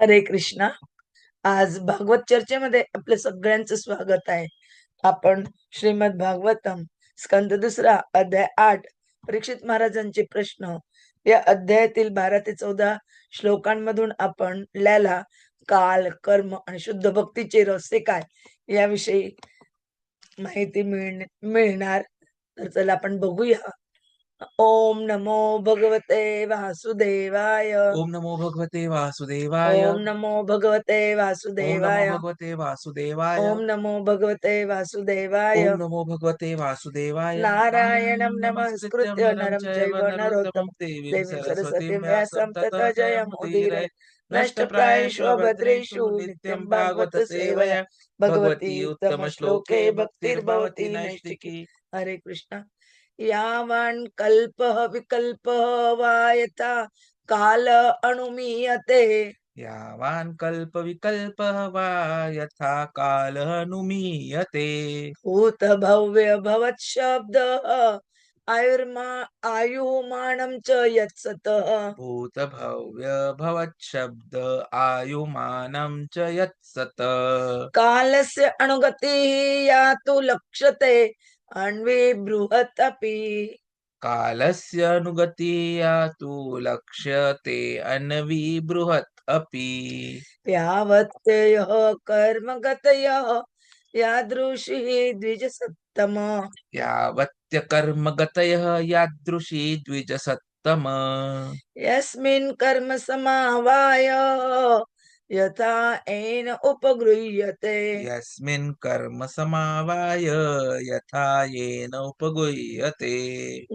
हरे कृष्णा. आज भागवत चर्चेमध्ये आपलं सगळ्यांचं स्वागत आहे. आपण श्रीमद भागवतम स्कंद दुसरा अध्याय आठ परीक्षित महाराजांचे प्रश्न. या अध्यायातील बारा ते चौदा श्लोकांमधून आपण ल्याला काल कर्म आणि शुद्ध भक्तीचे रहस्य काय याविषयी माहिती मिळणार. तर चला आपण बघूया. ओम नमो भगवते वासुदेवाय। ओम नमो भगवते वासुदेवाय। ओम नमो भगवते वासुदेवाय नमो भगवते वासुदेवाय। ओम नमो भगवते वासुदेवाय। ओम नमो भगवते वासुदेवाय। नारायणं नमस्कृत्य नरं चैव नरोत्तमं देवीं सरस्वतीं व्यासं ततो जयमुदीरये जयमुदीरये नष्टप्रायेषु अभद्रेषु नित्यं भागवत सेवया। भगवती उत्तमश्लोके भक्तिर्भवति नैष्टिकी हरे कृष्ण। यावान् कल्पः विकल्पः वा यथा काल अणुमीयते यावान् कल्पविकल्पः वा यथा कालः नुमीयते भूत भव्य भवत् शब्दः आयुर्मा आयुमानं च यत्सतः भूतभव्य भवच्छब्द आयुमानं च यत्सत कालस्य अनुगतिः यातु लक्ष्यते अन्वे बृहत् कालस्य अनुगतिया तु लक्ष्यते अन्वीबृहत् अपि। यावत्ययः कर्मगतयः यादृशी द्विजसत्तम। यावत्यकर्मगतयः यादृशी द्विजसत्तम। यस्मिन् कर्म समावाय यथा येन उपगृह्यते। यस्मिन् कर्म समावाय यथा येन उपगुह्यते।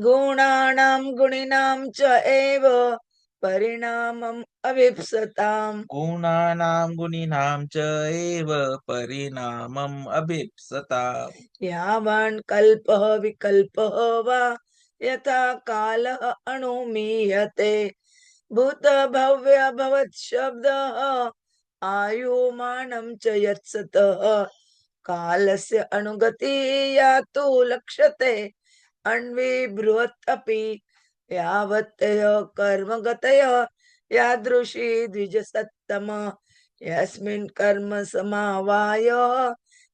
गुणानां गुणिनां च एव परिणामम् अभिप्सताम् गुणानां गुणिनां च एव परिणामम् अभिप्सता यावान् कल्पः विकल्पः वा यथा कालः अणुमीयते भूतभव्य भवत् शब्दः आयुमानं च यत्सतः कालस्य अनुगति यातु लक्ष्यते अन्वी बृहत् अपि यावत्तय कर्मगतय यादृशी द्विजसत्तम यस्मिन् कर्म समावाय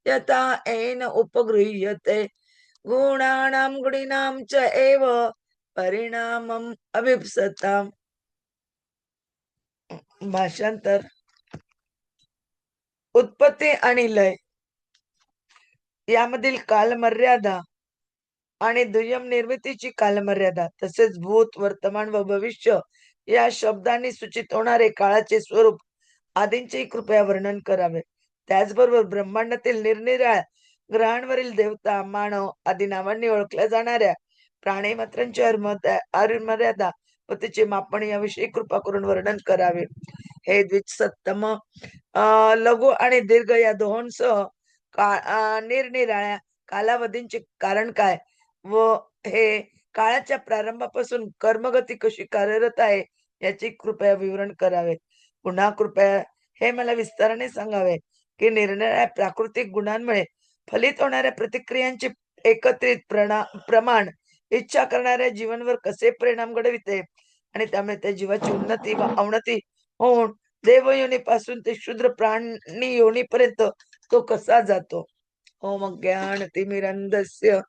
यथा येन उपगृह्यते गुणानां गुणिनां च एव परिणामम् अभिप्सताम्। भाषांतर उत्पत्ती आणि लय. यामधील कालमर्यादा आणि दुय्यम निर्मितीची कालमर्यादा तसेच भूत वर्तमान व भविष्य या शब्दांनी सूचित होणारे काळाचे स्वरूप आदींचे कृपया वर्णन करावे. त्याचबरोबर ब्रह्मांडातील निरनिराळ्या ग्रहांवरील देवता मानव आदी नावांनी ओळखल्या जाणाऱ्या प्राणी मात्रांची मर्यादा व तिचे मापन याविषयी कृपा करून वर्णन करावे. हे द्विसत्तम लघु आणि दीर्घ या दोहोंसह का निरनिराळ्या कालावधींचे कारण काय? व हे काळाच्या प्रारंभापासून कर्मगती कशी कार्यरत आहे याची कृपया विवरण करावे. पुन्हा कृपया हे मला विस्ताराने सांगावे की निरनिराळ्या प्राकृतिक गुणांमुळे फलित होणाऱ्या प्रतिक्रियांचे एकत्रित प्रणा प्रमाण इच्छा करणाऱ्या जीवनवर कसे परिणाम घडविते? आणि त्यामुळे त्या जीवाची उन्नती व अवनती होऊन देवयोनीपासून ते शूद्र प्राणी योनीपर्यंत तो कसा जातो? ओम ज्ञान तिमिरंधस्य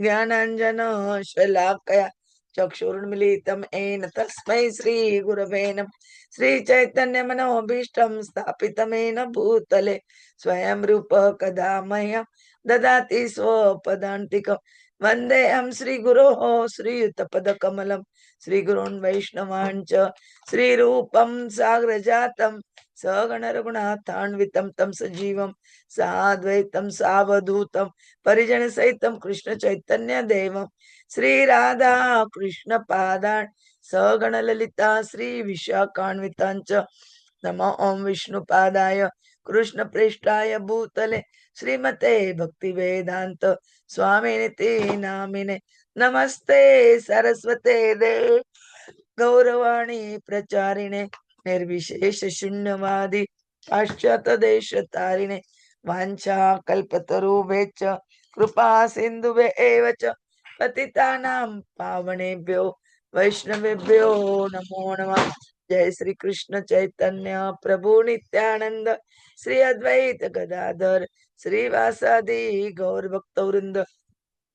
ज्ञानांजन शलाकया चक्षुर्मिलितं येन तस्मै श्री गुरवे नम। श्री चैतन्य मनोभीष्टं स्थापितमेन भूतले स्वयं रूप कदा मह्यं ददाति स्वपदान्तिकं। वन्देऽहं श्रीगुरोः श्रीयुतपदकमलं श्रीगुरून् वैष्णवान् च श्रीरूपं साग्रजातं सगणरघुनाथान्वितं तं सजीवं साद्वैतं सावधूतं परिजन सहितं कृष्ण चैतन्य देवं श्री राधा कृष्ण पादान् सगण ललिता श्री विशाखान्वितांच ओम विष्णुपादाय कृष्ण भूतले श्रीमते भक्तिवेदान्त वेदांत स्वामिनिती नामिने नमस्ते सरस्वते दे। गौरवाणी प्रचारिणे निर्विशेष शून्यवादी पाश्चात देश तारिणे वांछा च कृपा सिंधुभे एव च पतितानां पावनेभ्यो वैष्णवेभ्यो नमो नमः। जय श्री कृष्ण चैतन्य प्रभु नित्यानंद श्री अद्वैत गदाधर श्रीवासादि गौर भक्तवृंद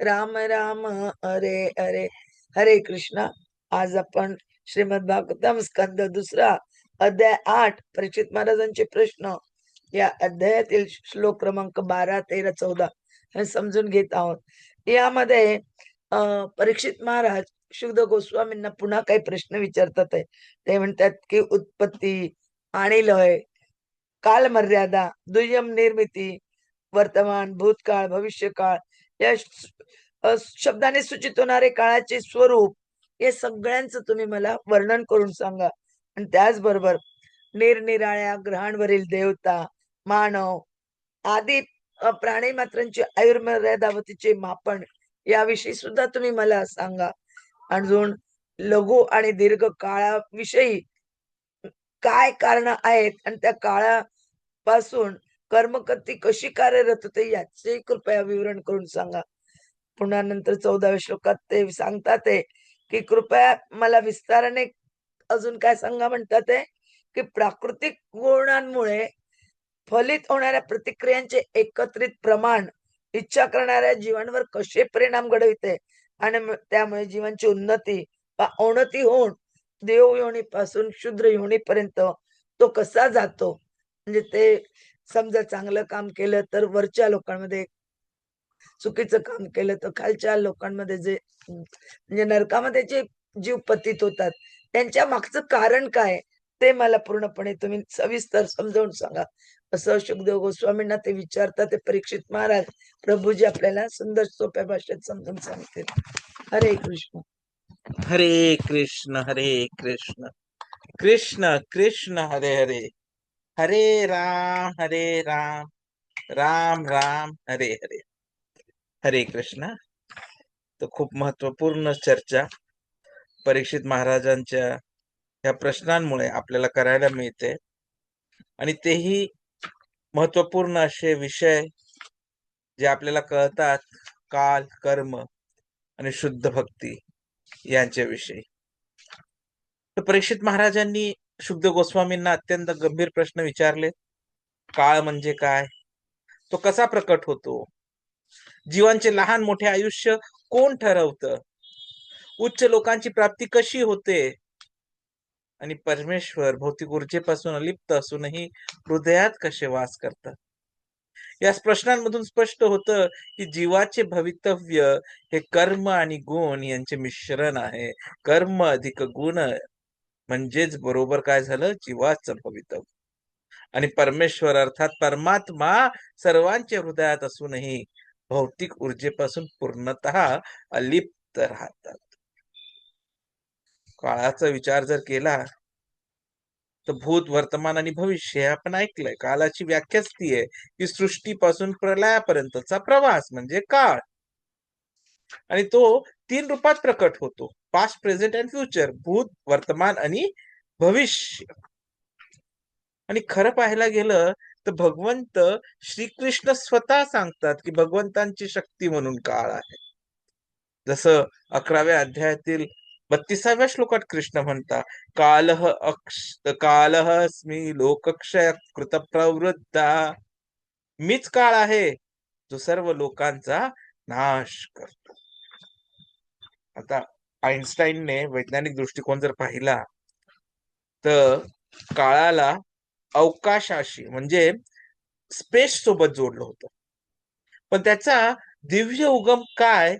राम राम अरे अरे. हरे कृष्णा. आज आपण श्रीमद भागवतम स्कंद दुसरा अध्याय आठ परीक्षित महाराजांचे प्रश्न. या अध्यायातील श्लोक क्रमांक बारा तेरा चौदा हे समजून घेत आहोत. यामध्ये अं परीक्षित महाराज शुद्ध गोस्वामींना पुन्हा काही प्रश्न विचारतात आहे. ते म्हणतात की उत्पत्ती आणि लय काल मर्यादा दुय्यम निर्मिती वर्तमान भूतकाळ भविष्यकाळ या शब्दाने सूचित होणारे काळाचे स्वरूप हे सगळ्यांचं तुम्ही मला वर्णन करून सांगा. आणि त्याचबरोबर निरनिराळ्या ग्रहांवरील देवता मानव आदी प्राणी मात्रांची आयुर्मर्यादावतीचे मापन याविषयी सुद्धा तुम्ही मला सांगा. अजून लघु आणि दीर्घ काळाविषयी काय कारण आहेत? आणि त्या काळापासून कर्मकर्ती कशी कार्यरत होते याचे कृपया विवरण करून सांगा. पुन्हा नंतर चौदाव्या श्लोकात ते सांगतात कि की कृपया मला विस्ताराने अजून काय सांगा म्हणतात ते की प्राकृतिक गुणांमुळे फलित होणाऱ्या प्रतिक्रियांचे एकत्रित प्रमाण इच्छा करणाऱ्या जीवांवर कसे परिणाम घडविते आणि त्यामुळे जीवांची उन्नती वा होऊन देव योनीपासून शूद्र योनीपर्यंत तो कसा जातो? म्हणजे ते समजा चांगलं काम केलं तर वरच्या लोकांमध्ये चुकीचं काम केलं तर खालच्या लोकांमध्ये जे म्हणजे नरकामध्ये जे जीव पतित होतात त्यांच्या मागचं कारण काय? ते मला पूर्णपणे तुम्ही सविस्तर समजावून सांगा. असं शुकदेव गोस्वामींना ते विचारतात ते परीक्षित महाराज प्रभूजी आपल्याला सुंदर सोप्या भाषेत समजून सांगते हरे कृष्ण. हरे कृष्ण हरे कृष्ण. कृष्ण कृष्ण हरे हरे. हरे राम हरे राम राम राम हरे हरे. हरे कृष्ण. तर खूप महत्त्वपूर्ण चर्चा परीक्षित महाराजांच्या ह्या प्रश्नांमुळे आपल्याला करायला मिळते. आणि तेही महत्त्वपूर्ण असे विषय जे आपल्याला कळतात काल कर्म आणि शुद्ध भक्ती यांच्याविषयी. तर परीक्षित महाराजांनी शुद्ध गोस्वामींना अत्यंत गंभीर प्रश्न विचारले. काळ म्हणजे काय? तो कसा प्रकट होतो? जीवांचे लहान मोठे आयुष्य कोण ठरवतं? उच्च लोकांची प्राप्ती कशी होते? आणि परमेश्वर भौतिक ऊर्जेपासून अलिप्त असूनही हृदयात कसे वास करतात? या प्रश्नांमधून स्पष्ट होतं की जीवाचे भवितव्य हे कर्म आणि गुण यांचे मिश्रण आहे. कर्म अधिक गुण म्हणजेच बरोबर काय झालं? जीवाचं भवितव्य आणि परमेश्वर अर्थात परमात्मा सर्वांच्या हृदयात असूनही भौतिक ऊर्जेपासून पूर्णतः अलिप्त राहतात. काळाचा विचार जर केला तर भूत वर्तमान आणि भविष्य हे आपण ऐकलंय. कालाची व्याख्याच ती आहे की सृष्टीपासून प्रलयापर्यंतचा प्रवास म्हणजे काळ. आणि तो तीन रूपात प्रकट होतो. पास्ट प्रेझेंट अँड फ्युचर भूत वर्तमान आणि भविष्य. आणि खरं पाहायला गेलं तर भगवंत श्रीकृष्ण स्वतः सांगतात की भगवंतांची शक्ती म्हणून काळ आहे. जसं अकराव्या अध्यायातील बत्तीसाव्या श्लोकात कृष्ण म्हणता कालह अक्ष कालह अस्मी लोकक्षय कृत प्रवृत्ता. मीच काळ आहे जो सर्व लोकांचा नाश करतो. आता आईन्स्टाईनने वैज्ञानिक दृष्टिकोन जर पाहिला तर काळाला अवकाशाशी म्हणजे स्पेस सोबत जोडलं होतं. पण त्याचा दिव्य उगम काय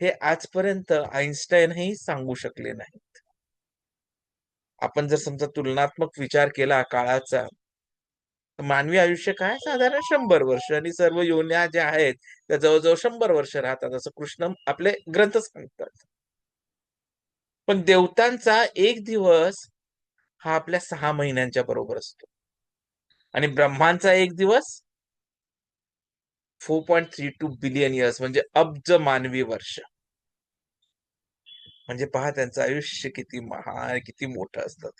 हे आजपर्यंत आईन्स्टाईनही सांगू शकले नाहीत. आपण जर समजा तुलनात्मक विचार केला काळाचा तर मानवी आयुष्य काय? साधारण शंभर वर्ष आणि सर्व योन्या ज्या आहेत त्या जवळजवळ शंभर वर्ष राहतात असं कृष्ण आपले ग्रंथ सांगतात. पण देवतांचा एक दिवस हा आपल्या सहा महिन्यांच्या बरोबर असतो. आणि ब्रह्मांचा एक दिवस four point three two billion years म्हणजे अब्ज मानवी वर्ष. म्हणजे पहा त्यांचं आयुष्य किती महान किती मोठं असतं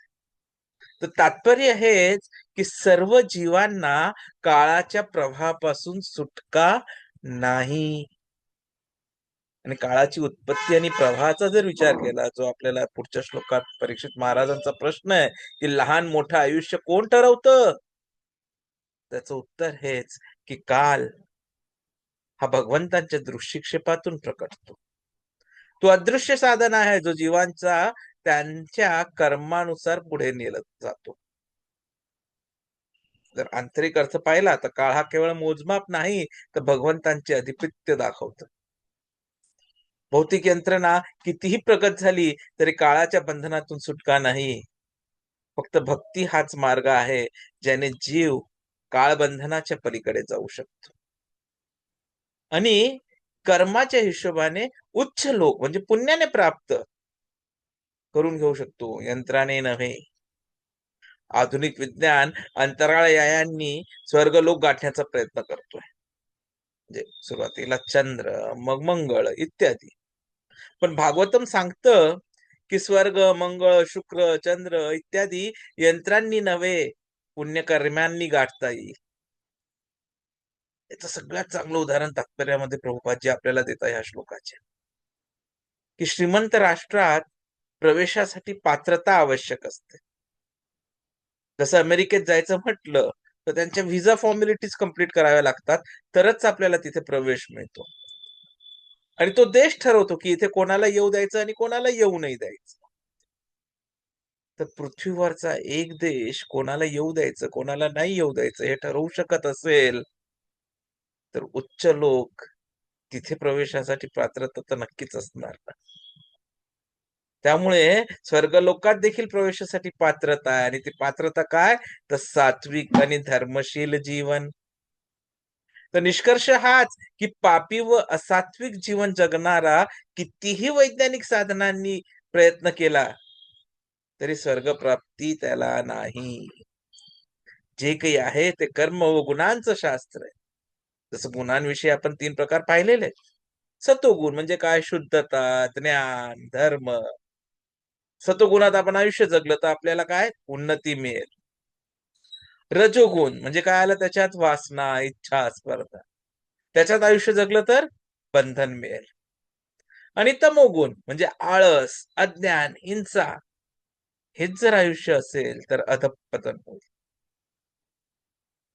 तर तात्पर्य हेच की सर्व जीवांना काळाच्या प्रवाहापासून सुटका नाही. आणि काळाची उत्पत्ती आणि प्रवाहाचा जर विचार केला जो आपल्याला पुढच्या श्लोकात परीक्षित महाराजांचा प्रश्न आहे की लहान मोठं आयुष्य कोण ठरवतं? त्याचं उत्तर हेच की काल हा भगवंतांच्या दृष्टिक्षेपातून प्रकटतो. तो अदृश्य साधन आहे जो जीवांचा त्यांच्या कर्मानुसार पुढे नेला जातो. जर आंतरिक अर्थ पाहिला तर काळ हा केवळ मोजमाप नाही तर भगवंतांचे अधिपत्य दाखवतं. भौतिक यंत्रणा कितीही प्रगत झाली तरी काळाच्या बंधनातून सुटका नाही. फक्त भक्ती हाच मार्ग आहे ज्याने जीव काळबंधनाच्या पलीकडे जाऊ शकतो. आणि कर्माच्या हिशोबाने उच्च लोक म्हणजे पुण्याने प्राप्त करून घेऊ शकतो यंत्राने नव्हे. आधुनिक विज्ञान अंतराळ यायांनी स्वर्गलोक गाठण्याचा प्रयत्न करतोय. म्हणजे सुरुवातीला चंद्र मग मंगळ इत्यादी. पण भागवतम सांगतं की स्वर्ग मंगळ शुक्र चंद्र इत्यादी यंत्रांनी नव्हे पुण्यकर्म्यांनी गाठता येईल. याचं सगळ्यात चांगलं उदाहरण तात्पर्यामध्ये प्रभुपादजी आपल्याला देता ह्या श्लोकाचे. की श्रीमंत राष्ट्रात प्रवेशासाठी पात्रता आवश्यक असते. जसं अमेरिकेत जायचं म्हटलं तर त्यांच्या व्हिसा फॉर्मॅलिटीज कंप्लीट कराव्या लागतात तरच आपल्याला तिथे प्रवेश मिळतो. आणि तो देश ठरवतो की इथे कोणाला येऊ द्यायचं आणि कोणाला येऊ नाही द्यायचं. तर पृथ्वीवरचा एक देश कोणाला येऊ द्यायचं कोणाला नाही येऊ द्यायचं हे ठरवू शकत असेल तर उच्च लोक तिथे प्रवेशासाठी पात्रता तर नक्कीच असणार ना. त्यामुळे स्वर्गलोकात देखील प्रवेशासाठी पात्रता आहे आणि ती पात्रता काय? तर सात्विक आणि धर्मशील जीवन. तर निष्कर्ष हाच की पापी व असात्विक जीवन जगणारा कितीही वैज्ञानिक साधनांनी प्रयत्न केला तरी स्वर्गप्राप्ती त्याला नाही. जे काही आहे ते कर्म व गुणांचं शास्त्र आहे. जसं गुणांविषयी आपण तीन प्रकार पाहिलेले सतोगुण सत्वगुण म्हणजे काय? शुद्धता ज्ञान धर्म. सत्वगुणात आपण आयुष्य जगलं तर आपल्याला काय? उन्नती मिळेल. रजोगुण म्हणजे काय आलं त्याच्यात? वासना इच्छा स्पर्धा. त्याच्यात आयुष्य जगलं तर बंधन मिळेल. आणि तमोगुण म्हणजे आळस अज्ञान हिंसा हेच जर आयुष्य असेल तर अधपतन होईल.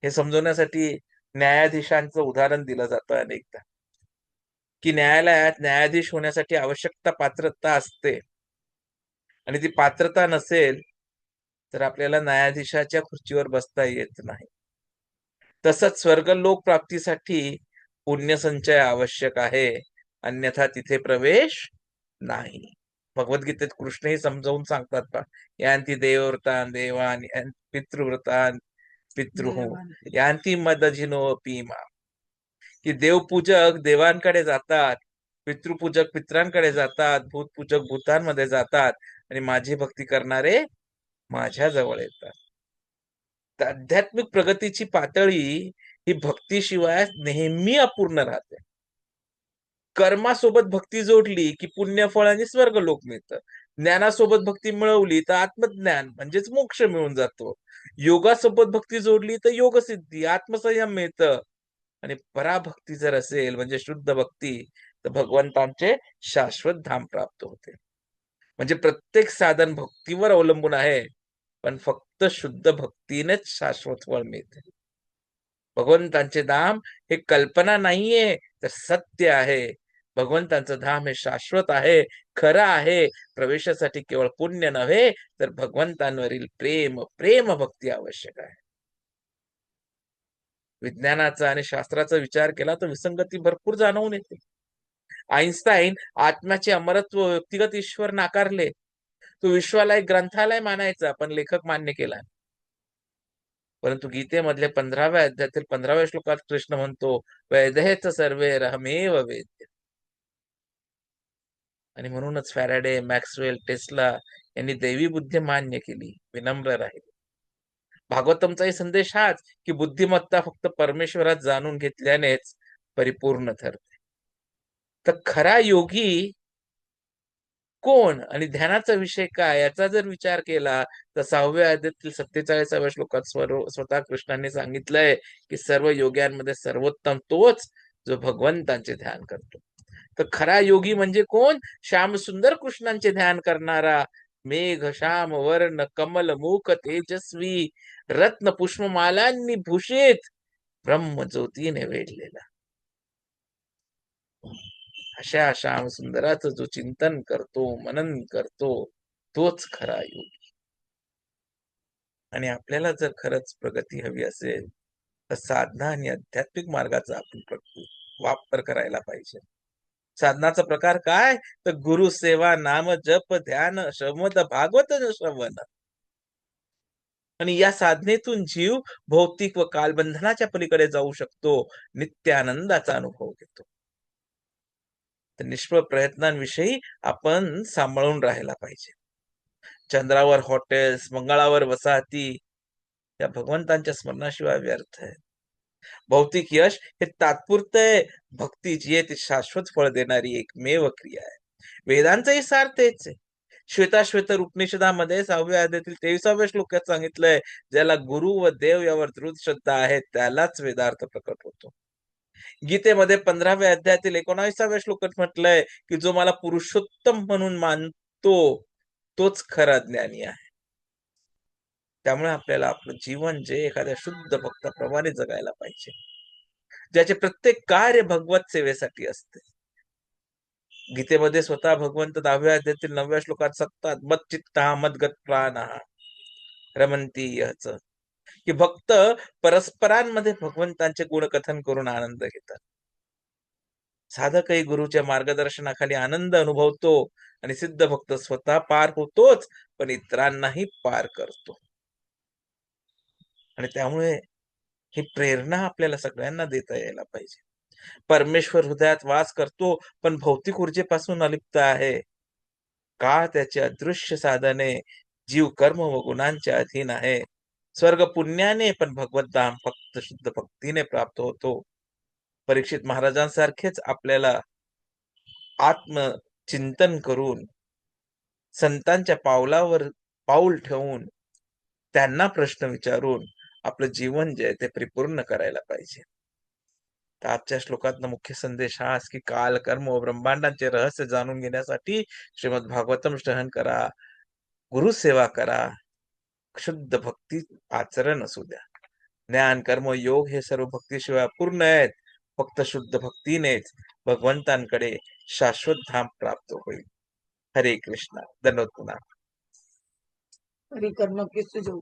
हे समजवण्यासाठी न्यायाधीशांचं उदाहरण दिलं जातं अनेकदा. की न्यायालयात न्यायाधीश होण्यासाठी आवश्यकता पात्रता असते. आणि ती पात्रता नसेल तर आपल्याला न्यायाधीशाच्या खुर्चीवर बसता येत नाही. तसंच स्वर्गलोक प्राप्तीसाठी पुण्यसंचय आवश्यक आहे अन्यथा तिथे प्रवेश नाही. भगवद्गीतेत कृष्णही समजावून सांगतात पा यांती देवव्रतान देवान पितृव्रतान पितृ यांती मदजिनो पीमा की देवपूजक देवांकडे जातात पितृपूजक पित्रांकडे जातात भूतपूजक भूतांमध्ये जातात आणि माझी भक्ती करणारे माझ्याजवळ येतात. आध्यात्मिक प्रगतीची पातळी ही भक्तीशिवाय नेहमी अपूर्ण राहते. कर्मासोबत भक्ती जोडली की पुण्यफळ आणि स्वर्ग लोक मिळतं. ज्ञानासोबत भक्ती मिळवली तर आत्मज्ञान म्हणजेच मोक्ष मिळून जातो. योगासोबत भक्ती जोडली तर योगसिद्धी आत्मसंयम मिळतं. आणि पराभक्ती जर असेल म्हणजे शुद्ध भक्ती तर भगवंतांचे शाश्वत धाम प्राप्त होते. म्हणजे प्रत्येक साधन भक्तीवर अवलंबून आहे पण फक्त शुद्ध भक्तीनेच शाश्वत फळ मिळते. भगवंतांचे धाम हे कल्पना नाहीये तर सत्य आहे. भगवंतांचं धाम हे शाश्वत आहे खरं आहे. प्रवेशासाठी केवळ पुण्य नव्हे तर भगवंतांवरील प्रेम प्रेम भक्ती आवश्यक आहे. विज्ञानाचा आणि शास्त्राचा विचार केला तर विसंगती भरपूर जाणवून येते. आईन्स्टाईन आत्म्याचे अमरत्व व्यक्तिगत ईश्वर नाकारले. तो विश्वाला एक ग्रंथालय मानायचा पण लेखक मान्य केला परंतु गीतेमधले पंधराव्या अध्यायातील पंधराव्या श्लोकात कृष्ण म्हणतो वैदेच सर्वे रहमेव वेद्य. आणि म्हणूनच फॅराडे मॅक्सवेल टेस्ला यांनी दैवी बुद्धी मान्य केली विनम्र राहिले. भागवतमचाही संदेश हाच की बुद्धिमत्ता फक्त परमेश्वरात जाणून घेतल्यानेच परिपूर्ण ठरते. तर खरा योगी कोण? आणि ध्यानाचा विषय काय? याचा जर विचार केला तर सहाव्या आद्यातील सत्तेचाळीसाव्या श्लोकात स्वर- स्वतः कृष्णांनी सांगितलंय की सर्व योग्यांमध्ये सर्वोत्तम तोच जो भगवंतांचे ध्यान करतो. तर खरा योगी म्हणजे कोण? श्याम सुंदर कृष्णांचे ध्यान करणारा मेघ श्याम वर्ण कमल मुख तेजस्वी रत्न पुष्पमालांनी भूषित ब्रह्म ज्योतीने वेढलेला. अशा श्याम सुंदराचं जो चिंतन करतो मनन करतो तोच खरा योगी. आणि आपल्याला जर खरंच प्रगती हवी असेल तर साधना आणि आध्यात्मिक मार्गाचा आपण वापर करायला पाहिजे. साधनाचा प्रकार काय? तर गुरु सेवा नाम जप ध्यान शमत भागवत श्रवण. आणि या साधनेतून जीव भौतिक व कालबंधनाच्या पलीकडे जाऊ शकतो नित्यानंदाचा अनुभव घेतो. तर निष्फळ प्रयत्नांविषयी आपण सांभाळून राहायला पाहिजे. चंद्रावर हॉटेल्स मंगळावर वसाहती या भगवंतांच्या स्मरणाशिवाय व्यर्थ आहे. भौतिक यश हे तात्पुरते आहे. भक्ती जी आहे ती शाश्वत फळ देणारी एकमेव क्रिया आहे. वेदांचंही सार तेच आहे. श्वेताश्वेत उपनिषदामध्ये सहाव्या अध्यायातील तेविसाव्या श्लोकात सांगितलंय ज्याला गुरु व देव यावर दृढ श्रद्धा आहे त्यालाच वेदार्थ प्रकट होतो. गीतेमध्ये पंधराव्या अध्यायातील एकोणावीसाव्या श्लोकात म्हटलंय की जो मला पुरुषोत्तम म्हणून मानतो तोच खरा ज्ञानी आहे. त्यामुळे आपल्याला आपलं जीवन जे एखाद्या शुद्ध भक्ताप्रमाणे जगायला पाहिजे. ज्याचे प्रत्येक कार्य भगवत सेवेसाठी असते. गीतेमध्ये स्वतः भगवंत दहाव्या अध्यायातील नवव्या श्लोकात सत्तात मत चित्ता मदगत प्राण रमंती यच की भक्त परस्परांमध्ये भगवंतांचे गुणकथन करून आनंद घेतात. साधकही गुरुच्या मार्गदर्शनाखाली आनंद अनुभवतो आणि सिद्ध भक्त स्वतः पार होतोच पण इतरांनाही पार करतो. आणि त्यामुळे ही प्रेरणा आपल्याला सगळ्यांना देता यायला पाहिजे. परमेश्वर हृदयात वास करतो पण भौतिक ऊर्जेपासून अलिप्त आहे. का त्याचे अदृश्य साधने जीव कर्म व गुणांच्या अधीन आहे? स्वर्ग पुण्याने पण भगवत धाम फक्त शुद्ध भक्तीने प्राप्त होतो. परीक्षित महाराजांसारखेच आपल्याला आत्मचिंतन करून संतांच्या पावलावर पाऊल ठेवून त्यांना प्रश्न विचारून आपलं जीवन जे आहे ते परिपूर्ण करायला पाहिजे. तर आजच्या श्लोकातनं मुख्य संदेश हाच की काल कर्म व ब्रह्मांडाचे रहस्य जाणून घेण्यासाठी श्रीमद भागवतम श्रहण करा गुरुसेवा करा शुद्ध भक्ती आचरण असू द्या. ज्ञान कर्म योग हे सर्व भक्तीशिवाय पूर्ण आहेत. फक्त शुद्ध भक्तीनेच भगवंतांकडे शाश्वत धाम प्राप्त होईल. हरे कृष्ण. धन्यवाद हरे कर्म